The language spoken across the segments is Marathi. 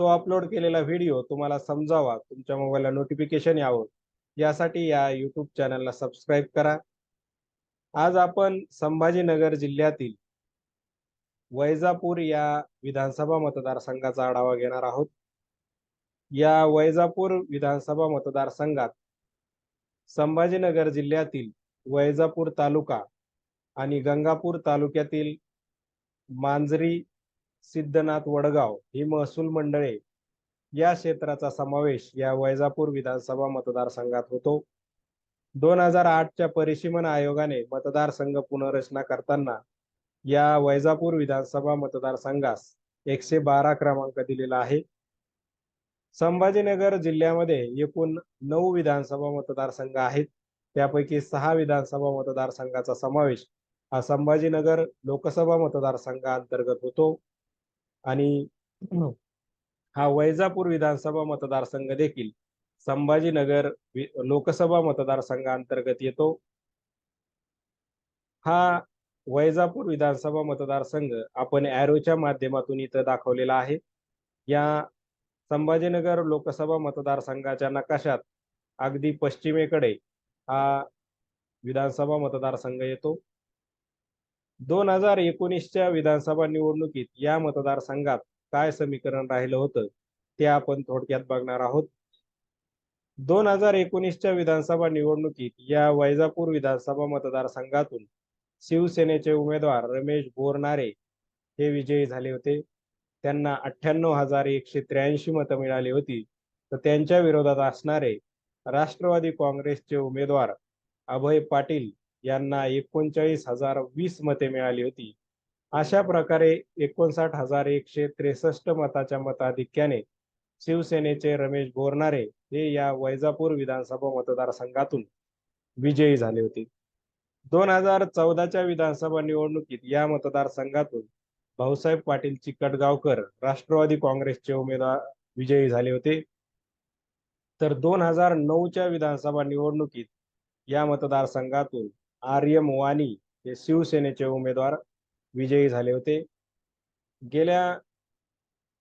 तो अपलोड केलेला व्हिडिओ तुम्हाला समजावा. तुमच्या मोबाईलला नोटिफिकेशन यावं. यासाठी या युट्यूब चॅनलला सबस्क्राईब करा. आज आपण संभाजीनगर जिल्ह्यातील वैजापूर या विधानसभा मतदारसंघाचा आढावा घेणार आहोत. या वैजापूर विधानसभा मतदारसंघात संभाजीनगर जिल्ह्यातील वैजापूर तालुका आणि गंगापूर तालुक्यातील मांजरी सिद्धनाथ वडगाव ही महसूल मंडळे या क्षेत्राचा समावेश या वैजापूर विधानसभा मतदारसंघात होतो. दोन हजार आठच्या परिसीमन आयोगाने मतदारसंघ पुनर्रचना करताना या वैजापूर विधानसभा मतदारसंघास एकशे बारा क्रमांक दिलेला आहे. संभाजीनगर जिल्ह्यामध्ये एकूण नऊ विधानसभा मतदारसंघ आहेत. त्यापैकी सहा विधानसभा मतदारसंघाचा समावेश हा संभाजीनगर लोकसभा मतदारसंघाअंतर्गत होतो. आणि हा वैजापूर विधानसभा मतदारसंघ देखील संभाजीनगर लोकसभा मतदारसंघांतर्गत येतो. हा वैजापूर विधानसभा मतदारसंघ आपण ॲरोच्या माध्यमातून इथं दाखवलेला आहे. या संभाजीनगर लोकसभा मतदारसंघाच्या नकाशात अगदी पश्चिमेकडे हा विधानसभा मतदारसंघ येतो. दोन हजार एकोणीसच्या विधानसभा निवडणुकीत या मतदारसंघात काय समीकरण राहिलं होतं ते आपण थोडक्यात बघणार आहोत. दोन हजार एकोणीसच्या विधानसभा निवडणुकीत या वैजापूर विधानसभा मतदारसंघातून शिवसेनेचे उमेदवार रमेश बोरनारे हे विजयी झाले होते. त्यांना अठ्ठ्याण्णव हजार एकशे त्र्याऐंशी मतं मिळाली होती. तर त्यांच्या विरोधात असणारे राष्ट्रवादी काँग्रेसचे उमेदवार अभय पाटील यांना एकोणचाळीस हजार वीस मते मिळाली होती. अशा प्रकारे एकोणसाठ हजार एकशे त्रेसष्ट मताच्या मताधिक्याने शिवसेनेचे रमेश बोरणारे हे या वैजापूर विधानसभा मतदारसंघातून विजयी झाले होते. दोन हजार चौदाच्या विधानसभा निवडणुकीत या मतदारसंघातून भाऊसाहेब पाटील चिकटगावकर राष्ट्रवादी काँग्रेसचे उमेदवार विजयी झाले होते. तर दोन हजार नऊच्या विधानसभा निवडणुकीत या मतदारसंघातून आर्यम वाणी हे शिवसेनेचे उमेदवार विजयी झाले होते. गेल्या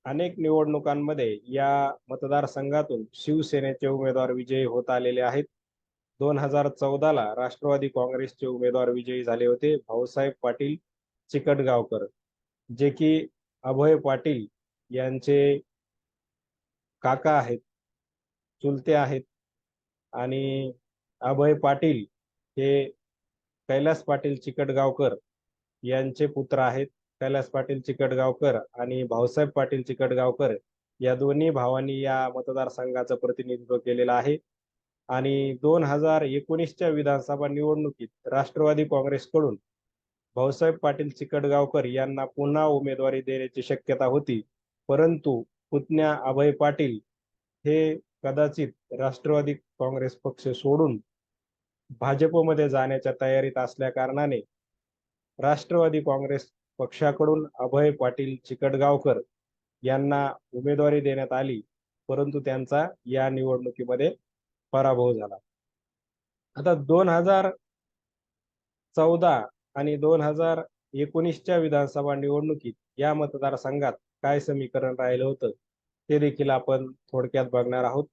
अनेक निवडणुकांमध्ये या मतदारसंघातून शिवसेनेचे उमेदवार विजयी होत आलेले आहेत. दोन हजार चौदाला राष्ट्रवादी काँग्रेसचे उमेदवार विजयी झाले होते. भाऊसाहेब पाटील चिकटगावकर जे की अभय पाटील यांचे काका आहेत चुलते आहेत आणि अभय पाटील हे कैलास पाटील चिकटगावकर यांचे पुत्र आहेत. कैलास पाटील चिकटगावकर आणि भाऊसाहेब पाटील चिकटगावकर या दोन्ही भावांनी या मतदारसंघाचं प्रतिनिधित्व केलेलं आहे. आणि दोन हजार एकोणीसच्या विधानसभा निवडणुकीत राष्ट्रवादी काँग्रेसकडून भाऊसाहेब पाटील चिकटगावकर यांना पुन्हा उमेदवारी देण्याची शक्यता होती. परंतु पुतण्या अभय पाटील हे कदाचित राष्ट्रवादी काँग्रेस पक्ष सोडून भाजपमध्ये जाण्याच्या तयारीत असल्या कारणाने राष्ट्रवादी काँग्रेस पक्षाकडून अभय पाटील चिकटगावकर यांना उमेदवारी देण्यात आली परंतु त्यांचा या निवडणुकीमध्ये पराभव झाला. आता दोन हजार चौदा आणि दोन हजार एकोणीसच्या विधानसभा निवडणुकीत या मतदारसंघात काय समीकरण राहिलं होतं ते देखील आपण थोडक्यात बघणार आहोत.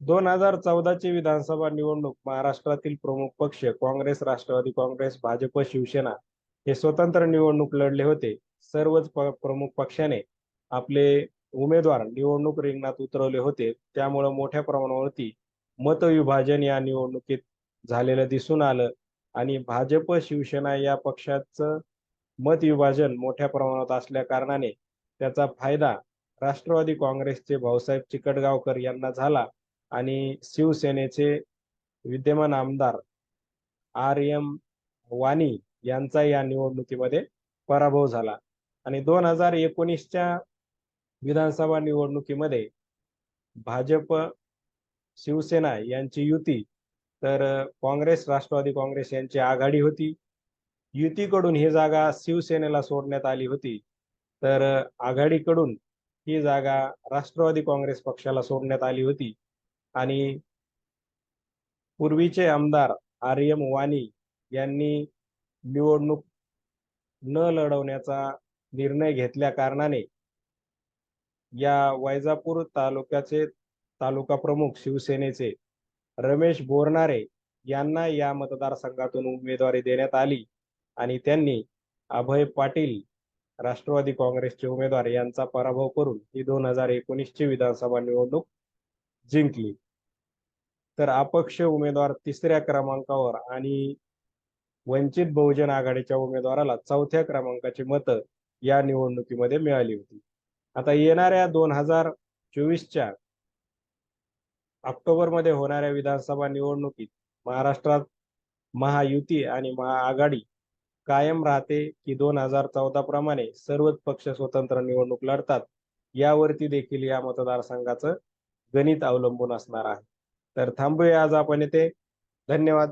दोन हजार चौदाची विधानसभा निवडणूक महाराष्ट्रातील प्रमुख पक्ष काँग्रेस राष्ट्रवादी काँग्रेस भाजप शिवसेना हे स्वतंत्र निवडणूक लढले होते. सर्वच प्रमुख पक्षाने आपले उमेदवार निवडणूक रिंगणात उतरवले होते. त्यामुळे मोठ्या प्रमाणावरती मतविभाजन या निवडणुकीत झालेलं दिसून आलं आणि भाजप शिवसेना या पक्षाचं मतविभाजन मोठ्या प्रमाणात असल्या कारणाने त्याचा फायदा राष्ट्रवादी काँग्रेसचे भाऊसाहेब चिकटगावकर यांना झाला. आणि शिवसेनेचे विद्यमान आमदार आर एम वाणी यांचा या निवडणुकीमध्ये पराभव झाला. आणि दोन हजार एकोणीसच्या विधानसभा निवडणुकीमध्ये भाजप शिवसेना यांची युती तर काँग्रेस राष्ट्रवादी काँग्रेस यांची आघाडी होती. युतीकडून ही जागा शिवसेनेला सोडण्यात आली होती. तर आघाडीकडून ही जागा राष्ट्रवादी काँग्रेस पक्षाला सोडण्यात आली होती. आणि पूर्वीचे आमदार आर. एम. वाणी यांनी निवडणूक न लढवण्याचा निर्णय घेतल्या कारणाने या वैजापूर तालुक्याचे तालुका प्रमुख शिवसेनेचे रमेश बोरनारे यांना या मतदारसंघातून उमेदवारी देण्यात आली आणि त्यांनी अभय पाटील राष्ट्रवादी काँग्रेसचे उमेदवार यांचा पराभव करून ही दोन हजार एकोणीसची विधानसभा निवडणूक जिंकली. तर अपक्ष उमेदवार तिसऱ्या क्रमांकावर आणि वंचित बहुजन आघाडीच्या उमेदवाराला चौथ्या क्रमांकाची मतं या निवडणुकीमध्ये मिळाली होती. आता येणाऱ्या दोन हजार चोवीसच्या ऑक्टोबरमध्ये होणाऱ्या विधानसभा निवडणुकीत महाराष्ट्रात महायुती आणि महाआघाडी कायम राहते की दोन हजार चौदा प्रमाणे सर्वच पक्ष स्वतंत्र निवडणूक लढतात यावरती देखील या मतदारसंघाचं गणित अवलंबून असणार आहे. तर थांबूया आज आपण येथे धन्यवाद.